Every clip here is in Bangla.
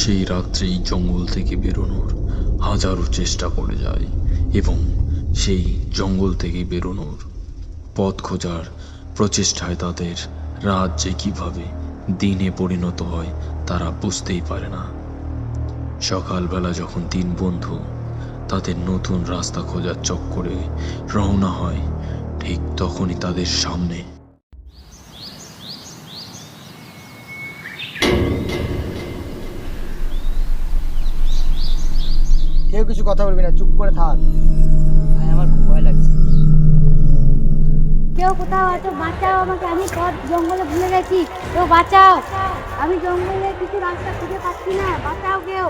সেই রাত্রেই জঙ্গল থেকে বেরোনোর হাজারো চেষ্টা করে যায় এবং সেই জঙ্গল থেকে বেরোনোর পথ খোঁজার প্রচেষ্টায় তাদের রাত যে কীভাবে দিনে পরিণত হয় তারা বুঝতেই পারে না। সকালবেলা যখন তিন বন্ধু তাদের নতুন রাস্তা খোঁজার চক্করে রওনা হয় ঠিক তখনই তাদের সামনে কেউ কিছু কথা বলবি না চুপ করে থাক। ভাই আমার খুব ভয় লাগছে। কেউ কোথাও আছো? বাঁচাও আমাকে আমি পথ জঙ্গলে ভুলে গেছি। কেউ বাঁচাও। আমি জঙ্গলে কিছু রাস্তা খুঁজে পাচ্ছি না বাঁচাও কেউ।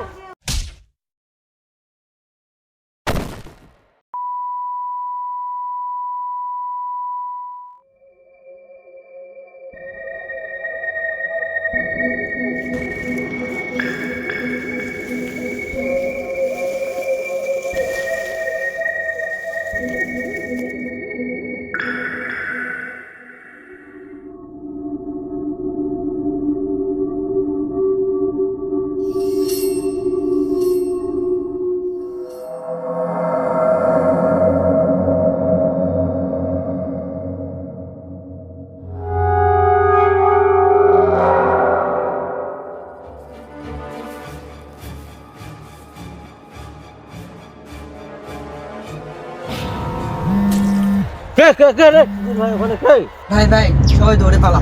ভাই ভাই সবাই দৌড়ে পালা।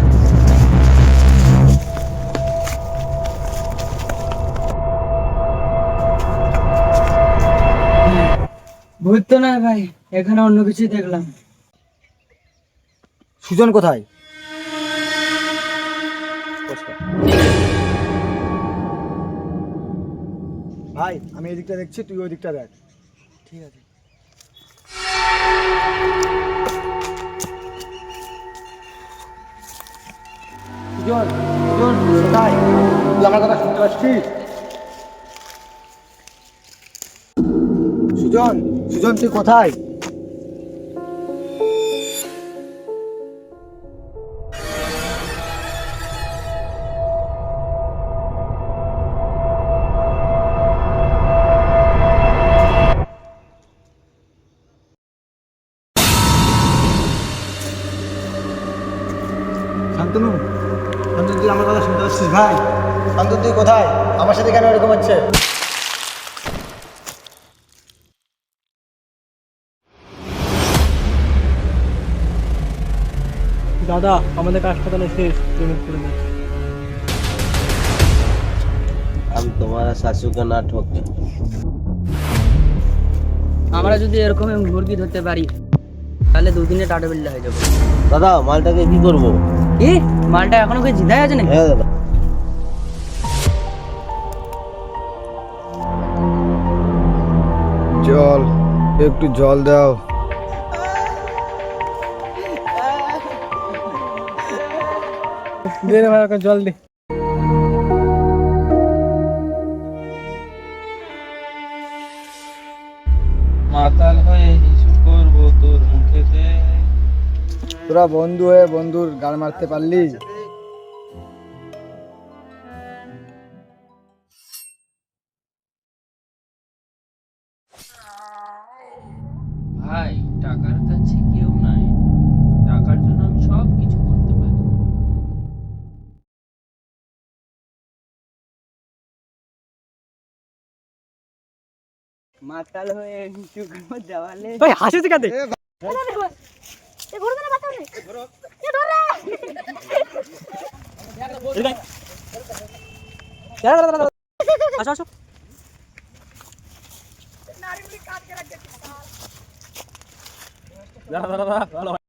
ভূত তো না ভাই এখানে অন্য কিছু দেখলাম। সুজন কোথায়? ভাই আমি এদিকটা দেখছি তুই ওই দিকটা দেখ। ঠিক আছে। কথা সুজন সুজন তুই কোথায়? করছিস ভাই? শান্ত তুই কোথায়? আমার সাথে কেন এরকম হচ্ছে? দাদা আমাদের হাসপাতালে শেষ। পেমেন্ট করে দিচ্ছি আমি তোমার শাশুকে না ঠকে। আমরা যদি এরকম মুরগি ধরতে পারি তাহলে দুদিনে টাটা বিল্লা হয়ে যাবে। দাদা মালটাকে কি করব? কি? মালটা এখনও কি জিদাই আছে নাকি? হ্যাঁ দাদা। জল একটু জল দাও। দে ভাই ওকে জল দে। মাতাল হয়ে হিসু করব তোর মুখেতে। তোরা বন্ধু হয়ে বন্ধুর গাল মারতে পারলি? টাকার কাছে কেউ নাই। টাকার জন্য আমি সব কিছু করতে পারি। মাতাল হয়ে হিসু দেওয়ালে। ভাই হাসিস কেন এ ঘুরবে না বাঁচাও রে এ ধর রে আসো আসো